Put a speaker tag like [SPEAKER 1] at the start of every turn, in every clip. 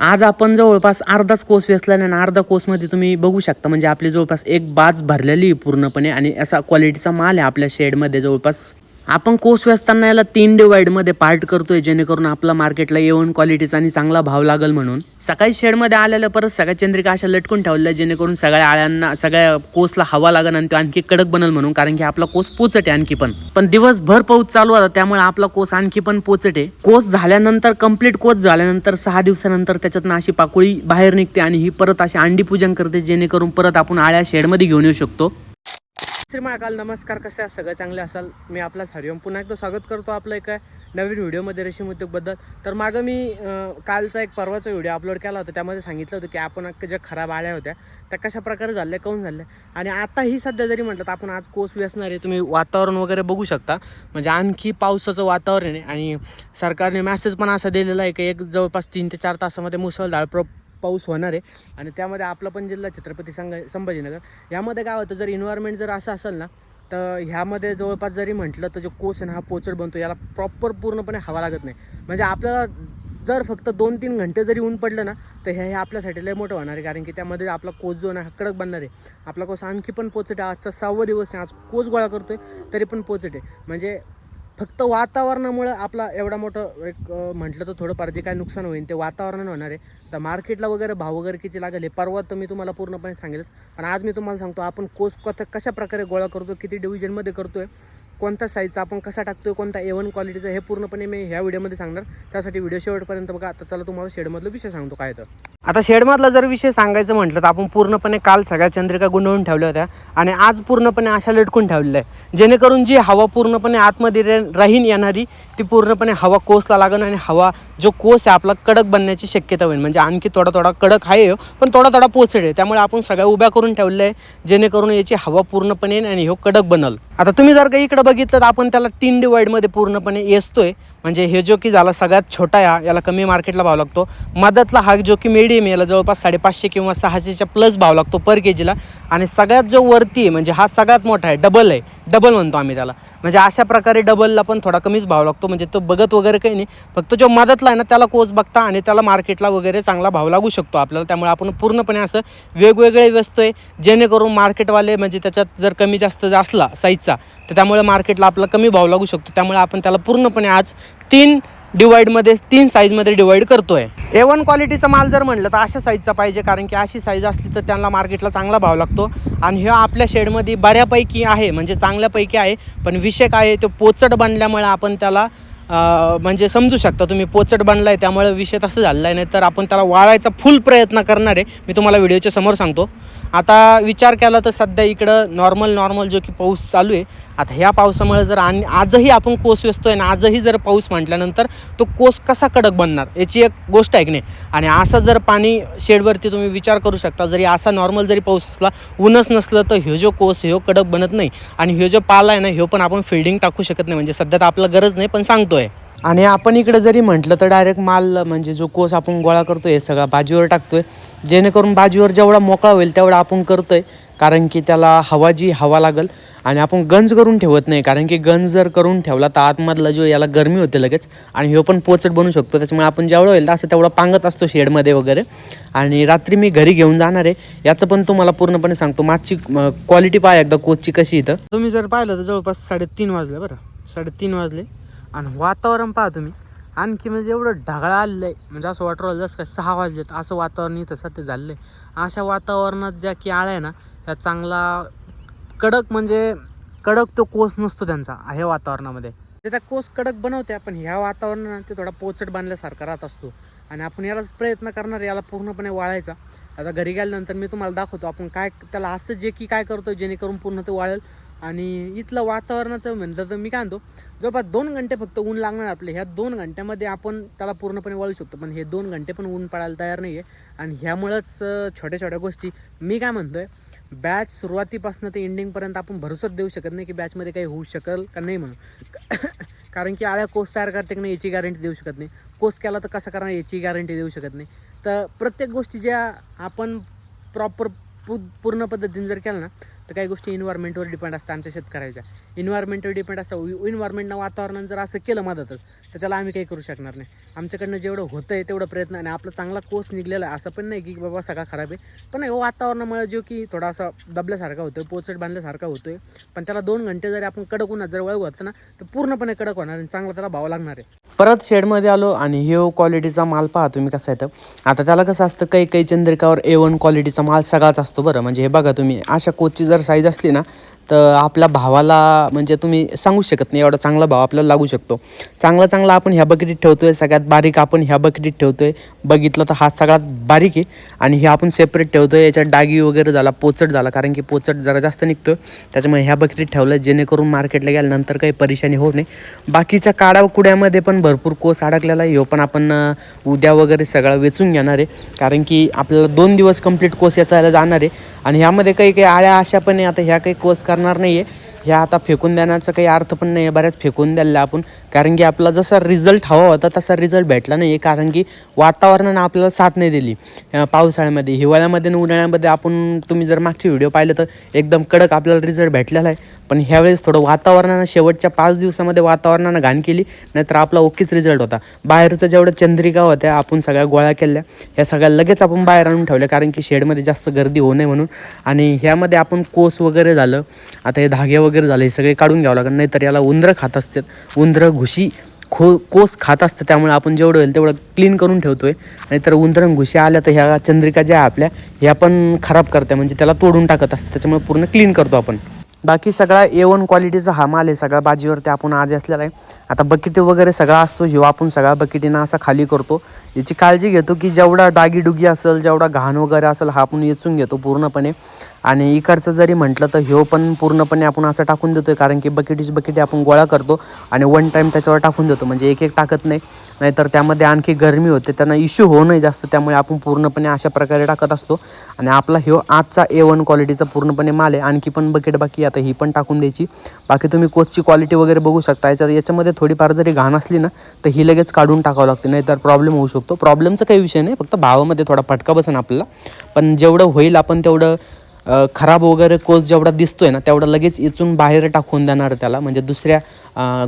[SPEAKER 1] आज आपण जवळपास अर्धाच कोस वेचला आणि अर्धा कोसमध्ये तुम्ही बघू शकता. म्हणजे आपली जवळपास एक बाज भरलेली आहे पूर्णपणे आणि असा क्वालिटीचा माल आहे आपल्या शेडमध्ये जवळपास. आपण कोस वेचताना याला तीन डिवाईडमध्ये पार्ट करतोय जेणेकरून आपला मार्केटला येऊन क्वालिटीचा आणि चांगला भाव लागेल म्हणून. सकाळी शेडमध्ये आलेल्या परत सगळ्या चंद्रिका अशा लटकून ठेवल्या जेणेकरून सगळ्या आळ्यांना सगळ्या कोसला हवा लागल आणि तो आणखी कडक बनल म्हणून कारण की आपला कोस पोचट आहे आणखी पण. पण दिवसभर पाऊस चालू होता त्यामुळे आपला कोस आणखी पण पोचट. आहे कोस झाल्यानंतर कंप्लीट कोस झाल्यानंतर सहा दिवसानंतर त्याच्यातनं अशी पाकोळी बाहेर निघते आणि ही परत अशी अंडी पूजन करते जेणेकरून परत आपण आळ्या शेडमध्ये घेऊन येऊ शकतो. श्री महाकाल नमस्कार. कसे आहात? सगळं चांगले असाल? मी आपलाच हरिओम. पुन्हा एकदा स्वागत करतो आपलं एका नवीन व्हिडिओमध्ये रेशीम उद्योगबद्दल. तर मागं मी कालचा एक परवाचा व्हिडिओ अपलोड केला होता. त्यामध्ये सांगितलं होतं की आपण ज्या खराब आल्या होत्या त्या कशा प्रकारे झाल्या काऊन झाल्या? आणि आताही सध्या जरी म्हटलं तर आपण आज कोस व्यसणार आहे तुम्ही वातावरण वगैरे बघू शकता. म्हणजे आणखी पावसाचं वातावरण आहे आणि सरकारने मॅसेज पण असा दिलेला आहे की एक जवळपास तीन ते चार तासामध्ये मुसळधार प्र पाऊस होणार आहे. आणि त्यामध्ये आपला पण जिल्हा छत्रपती संग संभाजीनगर. यामध्ये काय होतं जर इन्व्हायरमेंट जर असं असेल ना तर ह्यामध्ये जवळपास जरी म्हटलं तर जो कोस आहे ना हा पोचड बनतो. याला प्रॉपर पूर्णपणे हवा लागत नाही. म्हणजे आपल्याला जर फक्त दोन तीन घंटे जरी ऊन पडलं ना तर हे हे आपल्यासाठी लय मोठं होणार आहे. कारण की त्यामध्ये आपला कोच जो आहे ना हा कडक बनणार आहे. आपला कोस आणखी पण पोचट आहे. आजचा सहावा दिवस आहे. आज कोच गोळा करतोय तरी पण पोचट आहे. म्हणजे फक्त वातावरणामुळं आपला एवढा मोठं एक म्हटलं तर थोडंफार जे काय नुकसान होईल ते वातावरण होणार आहे. तर मार्केटला वगैरे भाव वगैरे किती लागेल हे परवा तर मी तुम्हाला पूर्णपणे सांगेल पण आज मी तुम्हाला सांगतो आपण कोस कथ कशा प्रकारे गोळा करतो किती डिव्हिजनमध्ये करतोय कोणता साईजचा आपण कसा टाकतोय कोणता ए वन क्वालिटीचा हे पूर्णपणे मी ह्या व्हिडिओमध्ये सांगणार. त्यासाठी व्हिडिओ शेवटपर्यंत बघा. आता चला तुम्हाला शेडमधला विषय सांगतो काय तर. आता शेडमधला जर विषय सांगायचं म्हटलं तर आपण पूर्णपणे काल सगळ्या चंद्रिका गुंडवून ठेवल्या होत्या आणि आज पूर्णपणे अशा लटकून ठेवलेल्या आहे जेणेकरून जी हवा पूर्णपणे आतमध्ये राहीन येणारी ती पूर्णपणे हवा कोसला लागेल आणि हवा जो कोस आहे आपला कडक बनण्याची शक्यता होईल. म्हणजे आणखी थोडा थोडा कडक आहे पण थोडा थोडा पोचड आहे. त्यामुळे आपण सगळ्या उभ्या करून ठेवल्या आहे जेणेकरून याची हवा पूर्णपणे येईल आणि हो कडक बनल. आता तुम्ही जर का इकडं बघितलं तर आपण त्याला तीन डिवाईडमध्ये पूर्णपणे येसतोय म्हणजे हे जो की झाला सगळ्यात छोटा या याला कमी मार्केटला भाव लागतो. मधातला हा जो की मिडियम याला जवळपास साडेपाचशे किंवा सहाशेच्या प्लस भाव लागतो पर के जीला आणि सगळ्यात जो वरती आहे म्हणजे हा सगळ्यात मोठा आहे डबल आहे. डबल म्हणतो आम्ही त्याला. म्हणजे अशा प्रकारे डबलला पण थोडा कमीच भाव लागतो. म्हणजे तो बघत वगैरे काही नाही. फक्त जो मदतला आहे ना त्याला कोच बघता आणि त्याला मार्केटला वगैरे चांगला भाव लागू शकतो आपल्याला. त्यामुळे आपण पूर्णपणे असं वेगवेगळे व्यस्त आहे जेणेकरून मार्केटवाले म्हणजे त्याच्यात जर कमी जास्त असला साईजचा तर त्यामुळे मार्केटला आपला कमी भाव लागू शकतो. त्यामुळे आपण त्याला पूर्णपणे आज तीन डिवाईडमध्ये तीन साईजमध्ये डिवाईड करतो आहे ए वन क्वालिटीचा माल जर म्हणलं तर अशा साईजचा पाहिजे कारण की अशी साईज असली तर त्यांना मार्केटला चांगला भाव लागतो. आणि ह्या आपल्या शेडमध्ये बऱ्यापैकी आहे म्हणजे चांगल्यापैकी आहे पण विषय काय आहे तो पोचट बनल्यामुळे आपण त्याला म्हणजे समजू शकता. तुम्ही पोचट बनला आहे त्यामुळे विषय तसं झालेला आहे. नाही तर आपण त्याला वाळायचा फुल प्रयत्न करणार आहे. मी तुम्हाला व्हिडिओच्या समोर सांगतो. आता विचार केला तर सध्या इकडं नॉर्मल नॉर्मल जो की पाऊस चालू आहे आता ह्या पावसामुळे जर आणि आजही आपण कोस वेचतोय ना आजही जर पाऊस म्हटल्यानंतर तो कोस कसा कडक बनणार याची एक गोष्ट आहे की नाही? आणि असं जर पाणी शेडवरती तुम्ही विचार करू शकता जरी असा नॉर्मल जरी पाऊस असला ऊनच नसलं तर ह्यो जो कोस ह्यो कडक बनत नाही. आणि ह्यो जो पाला आहे ना ह्यो पण आपण फिल्डिंग टाकू शकत नाही. म्हणजे सध्या तर आपलं गरज नाही पण सांगतोय. आणि आपण इकडे जरी म्हटलं तर डायरेक्ट माल म्हणजे जो कोस आपण गोळा करतो हे सगळा बाजूवर टाकतोय. जेणेकरून बाजीवर जेवढा मोकळा होईल तेवढा आपण करतोय. कारण की त्याला हवा जी हवा लागल. आणि आपण गंज करून ठेवत नाही. कारण की गंज जर करून ठेवला तर आतमधला जो याला गरमी होते लगेच. आणि ह्यो पण पोचट बनू शकतो. त्याच्यामुळे आपण जेवढं होईल असं तेवढं पांगत असतो शेडमध्ये वगैरे. आणि रात्री मी घरी घेऊन जाणार आहे. याचं पण तुम्हाला पूर्णपणे सांगतो. मागची क्वालिटी पाहा एकदा कोचची कशी इथं. तुम्ही जर पाहिलं तर जवळपास साडेतीन वाजले बरं. साडेतीन वाजले. आणि वातावरण पहा तुम्ही. आणखी म्हणजे एवढं ढगाळ आलेलं आहे म्हणजे असं वाटू राहिलं जसं काय सहा वाजलेत असं वातावरण इथं सध्या झालेलं आहे अशा वातावरणात ज्या की आळ्या आहे ना त्या चांगला कडक म्हणजे कडक तो कोस नसतो त्यांचा ह्या वातावरणामध्ये. ते त्या कोस कडक बनवते पण ह्या वातावरणात ते थोडा पोचट बांधल्यासारखा राहत असतो. आणि आपण याला प्रयत्न करणार याला पूर्णपणे वाळायचा. आता घरी गेल्यानंतर मी तुम्हाला दाखवतो आपण काय त्याला असं जे की काय करतो जेणेकरून पूर्ण ते वाळेल. आणि इथलं वातावरणाचं म्हणलं तर मी काय म्हणतो जवळपास दोन घंटे फक्त ऊन लागणार आपले. ह्या दोन घंट्यामध्ये आपण त्याला पूर्णपणे वळू शकतो. पण हे दोन घंटे पण ऊन पडायला तयार नाही आहे. आणि ह्यामुळंच छोट्या छोट्या गोष्टी मी काय म्हणतो आहे बॅच सुरुवातीपासून ते एंडिंगपर्यंत आपण भरोसाच देऊ शकत नाही की बॅचमध्ये काही होऊ शकेल का नाही म्हणून. कारण की आळ्या कोर्स तयार करते की नाही याची गॅरंटी देऊ शकत नाही. कोर्स केला तर कसं करणार याची गॅरंटी देऊ शकत नाही. तर प्रत्येक गोष्टी ज्या आपण प्रॉपर पू पूर्ण पद्धतीने जर केलं ना तर काही गोष्टी इन्व्हायरमेंटवर डिपेंड असतात आमच्या शेतकऱ्याच्या. इन्व्हायरमेंटवर डिपेंड असतं इन्व्हायरमेंटनं वातावरणानं जर असं केलं मदतच तर त्याला आम्ही काही करू शकणार नाही. आमच्याकडनं जेवढं होतं आहे तेवढं प्रयत्न आणि आपला चांगला कोर्स निघलेला आहे. असं पण नाही की बाबा सगळा खराब आहे. पण हो वातावरणामुळे जो की थोडासा दबल्यासारखा होतो पोचट बांधल्यासारखा होतो आहे पण त्याला दोन घंटे जरी आपण कडक होणार जर वळू घातलं ना तर पूर्णपणे कडक होणार आणि चांगला त्याला भाव लागणार आहे. परत शेडमध्ये आलो आणि ह्यो हो क्वालिटीचा माल पहा तुम्ही कसा येतं. आता त्याला कसं असतं काही काही चंद्रिकावर ए वन क्वालिटीचा माल सगळाच असतो बरं. म्हणजे हे बघा तुम्ही अशा कोचची जर साईज असली ना तर आपल्या भावाला म्हणजे तुम्ही सांगू शकत नाही एवढा चांगला भाव आपल्याला लागू शकतो. चांगला चांगला आपण ह्या बकेटीत ठेवतो आहे सगळ्यात बारीक आपण ह्या बकेटीत ठेवतो आहे बघितलं तर हा सगळ्यात बारीक आहे आणि हे आपण सेपरेट ठेवतो आहे याच्यात डागी वगैरे झाला पोचट झाला कारण की पोचट जरा जास्त निघतो त्याच्यामुळे ह्या बकेटीत ठेवलं जेणेकरून मार्केटला गेल्यानंतर काही परेशानी होऊ नये. बाकीच्या काड्या कुड्यामध्ये पण भरपूर कोस अडकलेला आहे ह्यो पण आपण उद्या वगैरे सगळं वेचून घेणार आहे. कारण की आपल्याला दोन दिवस कंप्लीट कोस याचा जाणार आहे. आणि ह्यामध्ये काही काही आळ्या अशा पण आहे. आता ह्या काही कोर्स करणार नाही आहे ह्या आता फेकून देण्याचा काही अर्थ पण नाही आहे बऱ्याच फेकून द्यायला आपण कारण की आपला जसा रिझल्ट हवा होता तसा रिझल्ट भेटला नाही आहे कारण की वातावरणानं आपल्याला साथ नाही दिली. पावसाळ्यामध्ये हिवाळ्यामध्ये आणि उन्हाळ्यामध्ये आपण तुम्ही जर मागचे व्हिडिओ पाहिले तर एकदम कडक आपल्याला रिझल्ट भेटलेला आहे. पण ह्यावेळेस थोडं वातावरणानं शेवटच्या पाच दिवसामध्ये वातावरणानं घाण केली नाहीतर आपला ओकेच रिझल्ट होता. बाहेरचं जेवढं चंद्रिका होत्या आपण सगळ्या गोळ्या केल्या. ह्या सगळ्या लगेच आपण बाहेर आणून ठेवल्या कारण की शेडमध्ये जास्त गर्दी होऊ नये म्हणून. आणि ह्यामध्ये आपण कोस वगैरे झालं. आता हे धागे वगैरे झाले हे सगळे काढून घ्यावं लागेल नाहीतर याला उंदरं खात असतात. उंदरं घुशी खो कोस खात असतं त्यामुळे आपण जेवढं होईल तेवढं क्लीन करून ठेवतो आहे नाहीतर उंदरण घुशी आल्या तर ह्या चंद्रिका ज्या आहे आपल्या ह्या पण खराब करते म्हणजे त्याला तोडून टाकत असतं त्याच्यामुळे पूर्ण क्लीन करतो आपण. बाकी सगळा ए वन क्वालिटीचा हा माल आहे सगळा बाजीवरती आपण आज असलेला आहे. आता बकेटी वगैरे सगळा असतो जेव्हा आपण सगळा बकेटीनं असा खाली करतो. याची काळजी घेतो की जेवढा डागीडुगी असेल जेवढा घाण वगैरे असेल हा आपण वेचून घेतो पूर्णपणे. आणि इकडचं जरी म्हटलं तर ह्यो पण पूर्णपणे आपण असं टाकून देतो कारण की बकेटीची बकेटी आपण गोळा करतो आणि वन टाईम त्याच्यावर टाकून देतो. म्हणजे एक एक टाकत नाही. नाहीतर त्यामध्ये आणखी गरमी होते त्यांना इश्यू होऊ नये जास्त त्यामुळे आपण पूर्णपणे अशा प्रकारे टाकत असतो. आणि आपला ह्यो आजचा ए वन क्वालिटीचा पूर्णपणे माल आहे आणखी पण बकेट बाकी आता ही पण टाकून द्यायची. बाकी तुम्ही कोचची क्वालिटी वगैरे बघू शकता याच्यात याच्यामध्ये थोडीफार जरी घाण असली ना तर ही लगेच काढून टाकावं लागते नाहीतर प्रॉब्लेम होऊ शकतो. प्रॉब्लेमचा काही विषय नाही फक्त भावामध्ये थोडा फटका बसेन आपल्याला. पण जेवढं होईल आपण तेवढं खराब वगैरे कोस जेवढा दिसतोय ना तेवढा लगेच इचून बाहेर टाकून देणार त्याला. म्हणजे दुसऱ्या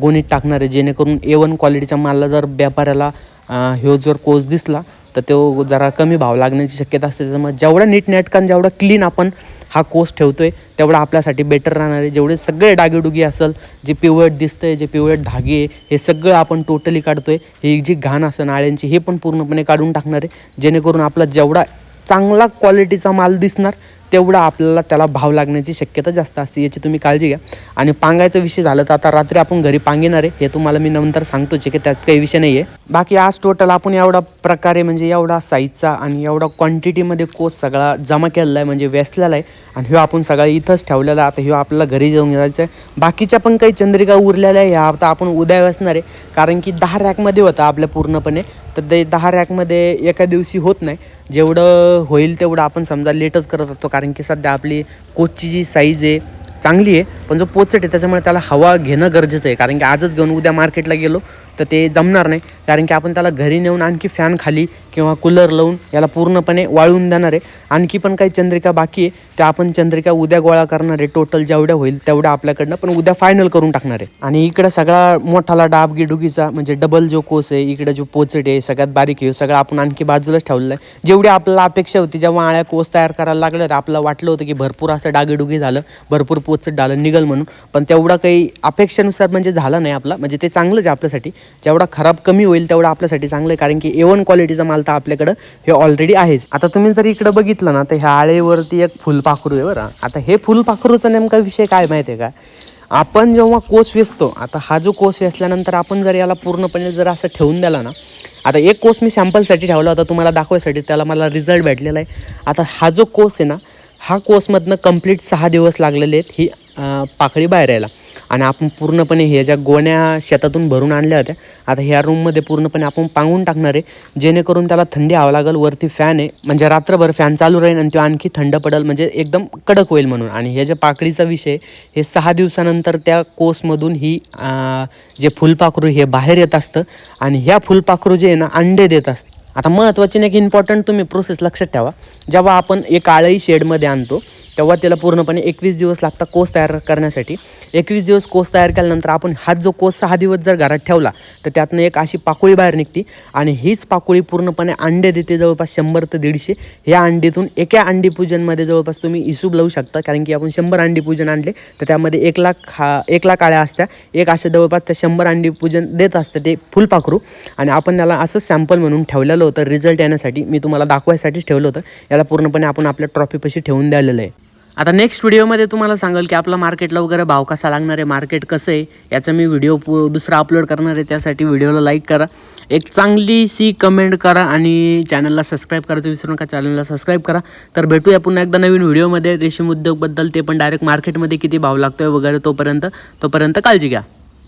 [SPEAKER 1] गोणीत टाकणार आहे जेणेकरून ए वन क्वालिटीच्या मालला जर व्यापाऱ्याला ह्यो जर कोस दिसला तर तो जरा कमी भाव लागण्याची शक्यता असते. त्याच्यामुळे जेवढा नीटनेटकान जेवढा क्लीन आपण हा कोस आहे तेवढा आपल्यासाठी बेटर राहणार आहे. जेवढे सगळे डागेडुगी असेल जे पिवळट दिसतंय जे पिवळट धागे हे सगळं आपण टोटली काढतो आहे ही जी घाण असेल नाळ्यांची हे पण पूर्णपणे काढून टाकणार आहे. जेणेकरून आपला जेवढा चांगला क्वालिटीचा माल दिसणार तेवढा आपल्याला त्याला भाव लागण्याची शक्यता जास्त असते याची तुम्ही काळजी घ्या. आणि पांगायचा विषय झालं तर आता रात्री आपण घरी पांगेणार आहे हे तुम्हाला मी नंतर सांगतोच की त्यात काही विषय नाही आहे बाकी आज टोटल आपण एवढा प्रकारे म्हणजे एवढा साईजचा आणि एवढा क्वांटिटीमध्ये कोस सगळा जमा केलेला आहे म्हणजे वेसलेला आहे. आणि ह्यो आपण सगळा इथंच ठेवलेला आहे आता ह्यो आपल्याला घरी जाऊन घ्यायचं आहे. बाकीच्या पण काही चंद्रिका उरलेल्या आहे ह्या आता आपण उद्या वेसणार आहे. कारण की दहा रॅकमध्ये होता आपल्या पूर्णपणे. तर ते दहा रॅकमध्ये एका दिवशी होत नाही. जेवढं होईल तेवढं आपण समजा लेटच करत असतो. कारण की सध्या आपली कोचची जी साईज आहे चांगली आहे पण जो पोचट आहे त्याच्यामुळे त्याला हवा घेणं गरजेचं आहे. कारण की आजच घेऊन उद्या मार्केटला गेलो तर ते जमणार नाही. कारण की आपण त्याला घरी नेऊन आणखी फॅन खाली किंवा कूलर लावून याला पूर्णपणे वाळून देणार आहे. आणखी पण काही चंद्रिका बाकी आहे. त्या आपण चंद्रिका उद्या गोळा करणार आहे. टोटल जेवढ्या होईल तेवढ्या आपल्याकडनं पण उद्या फायनल करून टाकणार आहे. आणि इकडं सगळा मोठाला डाब गिडुगीचा म्हणजे डबल जो कोस आहे इकडे जो पोचट आहे सगळ्यात बारीक आहे सगळं आपण आणखी बाजूलाच ठेवलेलं आहे. जेवढी आपल्याला अपेक्षा होती जेव्हा आळ्या कोस तयार करायला लागल्या तर आपल्याला वाटलं होतं की भरपूर असं डागेडुगी झालं भरपूर पोचट डालं निघल म्हणून. पण तेवढा काही अपेक्षेनुसार म्हणजे झाला नाही आपला. म्हणजे ते चांगलंच आहे आपल्यासाठी. जेवढा खराब कमी होईल तेवढा आपल्यासाठी चांगलं आहे. कारण की ए वन क्वालिटीचा माल तर आपल्याकडं हे ऑलरेडी आहेच. आता तुम्ही जर इकडं बघितलं ना तर ह्या आळेवरती एक फुलपाखरू आहे बरं. आता हे फुलपाखरूचा नेमका विषय काय माहिती आहे का? आपण जेव्हा कोस वेचतो आता हा जो कोस वेचल्यानंतर आपण जर याला पूर्णपणे जर असं ठेवून दिला ना आता एक कोस मी सॅम्पलसाठी ठेवला होता तुम्हाला दाखवायसाठी त्याला मला रिझल्ट भेटलेला आहे. आता हा जो कोस आहे ना हा कोसमधनं कंप्लीट सहा दिवस लागलेले आहेत ही पाकळी बाहेर यायला. आणि आपण पूर्णपणे ह्या ज्या गोण्या शेतातून भरून आणल्या होत्या आता ह्या रूममध्ये पूर्णपणे आपण पांगून टाकणार आहे जेणेकरून त्याला थंडी हवा लागेल वरती फॅन आहे म्हणजे रात्रभर फॅन चालू राहील आणि तो आणखी थंड पडेल म्हणजे एकदम कडक होईल म्हणून. आणि ह्या ज्या पाकळीचा विषय हे सहा दिवसानंतर त्या कोसमधून ही जे फुलपाखरू हे बाहेर येत असतं आणि ह्या फुलपाखरू जे आहे ना अंडे देत असतं. आता महत्त्वाची एक इम्पॉर्टंट तुम्ही प्रोसेस लक्षात ठेवा जेव्हा आपण एक आळही शेडमध्ये आणतो तेव्हा त्याला पूर्णपणे एकवीस दिवस लागतात कोस तयार करण्यासाठी. एकवीस दिवस कोस तयार केल्यानंतर आपण हाच जो कोस सहा दिवस जर घरात ठेवला तर त्यातनं एक अशी पाकोळी बाहेर निघते आणि हीच पाकोळी पूर्णपणे अंडे देते जवळपास शंभर ते दीडशे. या अंडीतून एका अंडी पूजनमध्ये जवळपास तुम्ही हिशोब लावू शकता कारण की आपण शंभर अंडी पूजन आणले तर त्यामध्ये एक लाख हा एक लाख आळ्या असत्या. एक अशा जवळपास त्या शंभर अंडी पूजन देत असतं ते फुलपाखरू. आणि आपण त्याला असं सॅम्पल म्हणून ठेवलेलं होतं रिझल्ट येण्यासाठी मी तुम्हाला दाखवायसाठीच ठेवलं होतं. याला पूर्णपणे आपण आपल्या ट्रॉफीपाशी ठेवून द्यालेलं आहे. आता नेक्स्ट व्हिडिओमध्ये तुम्हाला सांगाल की आपला मार्केटला वगैरे भाव कसा लागणार आहे मार्केट कसं आहे याचा मी व्हिडिओ पु दुसरा अपलोड करणार आहे त्यासाठी व्हिडिओला लाईक करा. एक चांगली सी कमेंट करा आणि चॅनलला सबस्क्राईब करायचं विसरू नका चॅनलला सबस्क्राईब करा. तर भेटूया पुन्हा एकदा नवीन व्हिडिओमध्ये रेशीम उद्योगबद्दल ते पण डायरेक्ट मार्केटमध्ये किती भाव लागतो आहे वगैरे तोपर्यंत तोपर्यंत काळजी घ्या.